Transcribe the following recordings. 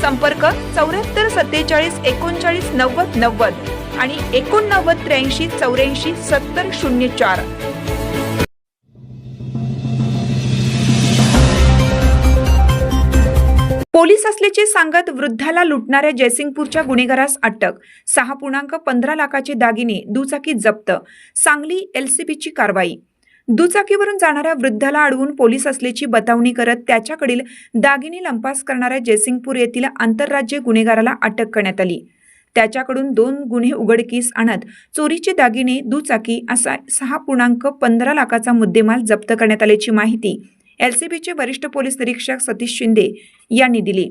संपर्क चौऱ्याहत्तर सत्तेचाळीस एकोणचाळीस नव्वद नव्वद आणि एकोणनव्वद त्र्याऐंशी चौऱ्याऐंशी सत्तर शून्य चार. पोलीस असल्याचे सांगत वृद्धाला लुटणाऱ्या जयसिंगपूरच्या गुन्हेगारास अटक. सहा पूर्णांक पंधरा लाखाचे दागिने दुचाकी जप्त. सांगली एलसीबीची कारवाई. दुचाकीवरून जाणाऱ्या वृद्धाला अडवून पोलीस असल्याची बतावणी करत त्याच्याकडील दागिने लंपास करणाऱ्या जयसिंगपूर येथील आंतरराज्य गुन्हेगाराला अटक करण्यात आली. त्याच्याकडून दोन गुन्हे उघडकीस आणत चोरीचे दागिने दुचाकी असा सहा पूर्णांक पंधरा लाखाचा मुद्देमाल जप्त करण्यात आल्याची माहिती एलसीबीचे वरिष्ठ पोलीस निरीक्षक सतीश शिंदे यांनी दिली.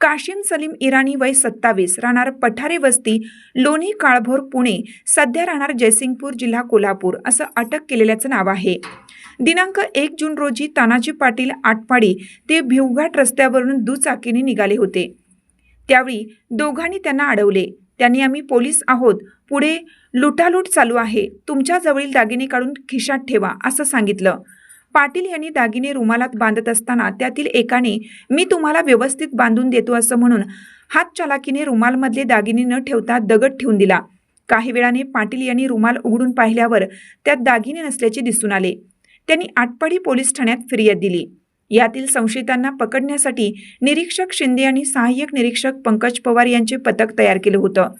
काशिम सलीम इराणी वय सत्तावीस राहणार पठारे वस्ती लोणी काळभोर पुणे. सध्या राहणार जयसिंगपूर जिल्हा कोल्हापूर असं अटक केलेल्याचं नाव आहे. दिनांक एक जून रोजी तानाजी पाटील आटपाडी ते भिवघाट रस्त्यावरून दुचाकीने निघाले होते. त्यावेळी दोघांनी त्यांना अडवले. त्यांनी आम्ही पोलीस आहोत. पुढे लुटालूट चालू आहे. तुमच्या जवळील दागिने काढून खिशात ठेवा असं सांगितलं. पाटील यांनी दागिने रुमालात बांधत असताना त्यातील एकाने मी तुम्हाला व्यवस्थित बांधून देतो असं म्हणून हात चालाकीने रुमालमधले दागिने न ठेवता दगड ठेवून दिला. काही वेळाने पाटील यांनी रुमाल उघडून पाहिल्यावर त्यात दागिने नसल्याचे दिसून आले. त्यांनी आटपाडी पोलीस ठाण्यात फिर्याद दिली. यातील संशयितांना पकडण्यासाठी निरीक्षक शिंदे आणि सहाय्यक निरीक्षक पंकज पवार यांचे पथक तयार केलं होतं.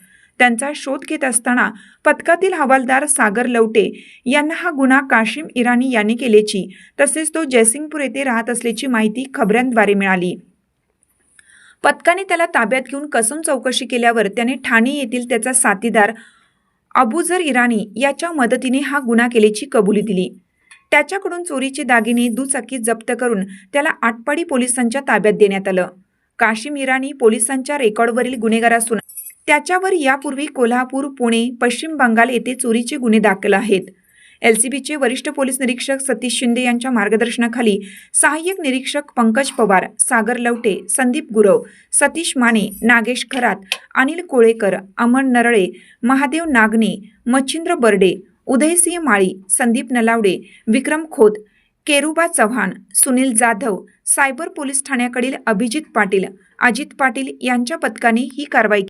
त्यांचा शोध घेत असताना पथकातील हवालदार सागर लवटे यांना हा गुन्हा काशिम इराणी यांनी केल्याची तसेच तो जयसिंगपूर येथे राहत असल्याची माहिती खबऱ्यांद्वारे मिळाली. पथकाने त्याला ताब्यात घेऊन कसून चौकशी केल्यावर त्याने ठाणे येथील त्याचा साथीदार अबुजर इराणी याच्या मदतीने हा गुन्हा केल्याची कबुली दिली. त्याच्याकडून चोरीचे दागिने दुचाकी जप्त करून त्याला आटपाडी पोलिसांच्या ताब्यात देण्यात आलं. काशिम इराणी पोलिसांच्या रेकॉर्डवरील गुन्हेगार असून त्याच्यावर यापूर्वी कोल्हापूर पुणे पश्चिम बंगाल येथे चोरीचे गुन्हे दाखल आहेत. एल सी बीचे वरिष्ठ पोलीस निरीक्षक सतीश शिंदे यांच्या मार्गदर्शनाखाली सहाय्यक निरीक्षक पंकज पवार सागर लवटे संदीप गुरव सतीश माने नागेश खरात अनिल कोळेकर अमन नरळे महादेव नागने मच्छिंद्र बर्डे उदयसिंह माळी संदीप नलावडे विक्रम खोत केरुबा चव्हाण सुनील जाधव सायबर पोलीस ठाण्याकडील अभिजित पाटील अजित पाटील यांच्या पथकाने ही कारवाई